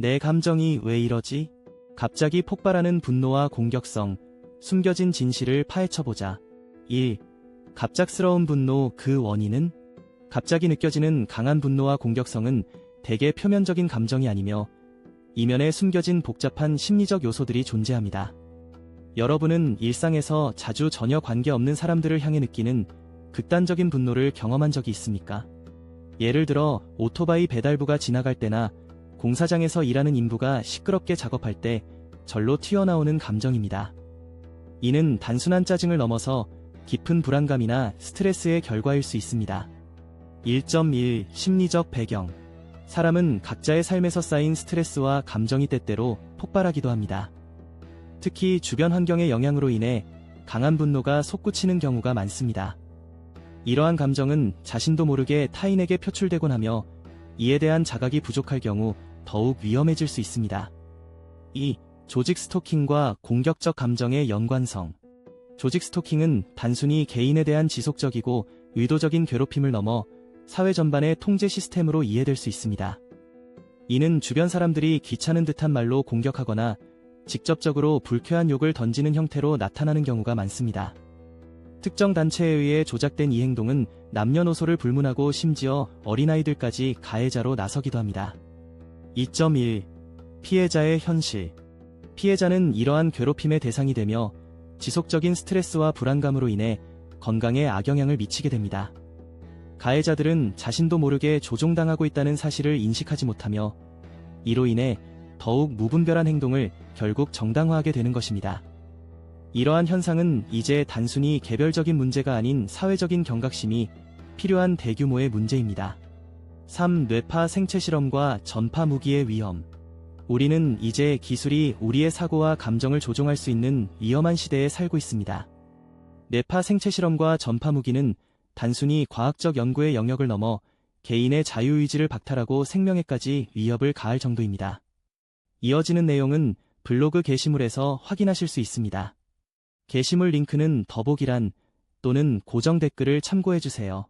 내 감정이 왜 이러지? 갑자기 폭발하는 분노와 공격성, 숨겨진 진실을 파헤쳐보자. 1. 갑작스러운 분노 그 원인은? 갑자기 느껴지는 강한 분노와 공격성은 대개 표면적인 감정이 아니며 이면에 숨겨진 복잡한 심리적 요소들이 존재합니다. 여러분은 일상에서 자주 전혀 관계없는 사람들을 향해 느끼는 극단적인 분노를 경험한 적이 있습니까? 예를 들어 오토바이 배달부가 지나갈 때나 공사장에서 일하는 인부가 시끄럽게 작업할 때 절로 튀어나오는 감정입니다. 이는 단순한 짜증을 넘어서 깊은 불안감이나 스트레스의 결과일 수 있습니다. 1.1 심리적 배경 사람은 각자의 삶에서 쌓인 스트레스와 감정이 때때로 폭발하기도 합니다. 특히 주변 환경의 영향으로 인해 강한 분노가 솟구치는 경우가 많습니다. 이러한 감정은 자신도 모르게 타인에게 표출되곤 하며 이에 대한 자각이 부족할 경우 더욱 위험해질 수 있습니다. 2. 조직 스토킹과 공격적 감정의 연관성 조직 스토킹은 단순히 개인에 대한 지속적이고 의도적인 괴롭힘을 넘어 사회 전반의 통제 시스템으로 이해될 수 있습니다. 이는 주변 사람들이 귀찮은 듯한 말로 공격하거나 직접적으로 불쾌한 욕을 던지는 형태로 나타나는 경우가 많습니다. 특정 단체에 의해 조작된 이 행동은 남녀노소를 불문하고 심지어 어린아이들까지 가해자로 나서기도 합니다. 2.1 피해자의 현실 피해자는 이러한 괴롭힘의 대상이 되며 지속적인 스트레스와 불안감으로 인해 건강에 악영향을 미치게 됩니다. 가해자들은 자신도 모르게 조종당하고 있다는 사실을 인식하지 못하며 이로 인해 더욱 무분별한 행동을 결국 정당화하게 되는 것입니다. 이러한 현상은 이제 단순히 개별적인 문제가 아닌 사회적인 경각심이 필요한 대규모의 문제입니다. 3. 뇌파 생체 실험과 전파 무기의 위험. 우리는 이제 기술이 우리의 사고와 감정을 조종할 수 있는 위험한 시대에 살고 있습니다. 뇌파 생체 실험과 전파 무기는 단순히 과학적 연구의 영역을 넘어 개인의 자유의지를 박탈하고 생명에까지 위협을 가할 정도입니다. 이어지는 내용은 블로그 게시물에서 확인하실 수 있습니다. 게시물 링크는 더보기란 또는 고정 댓글을 참고해주세요.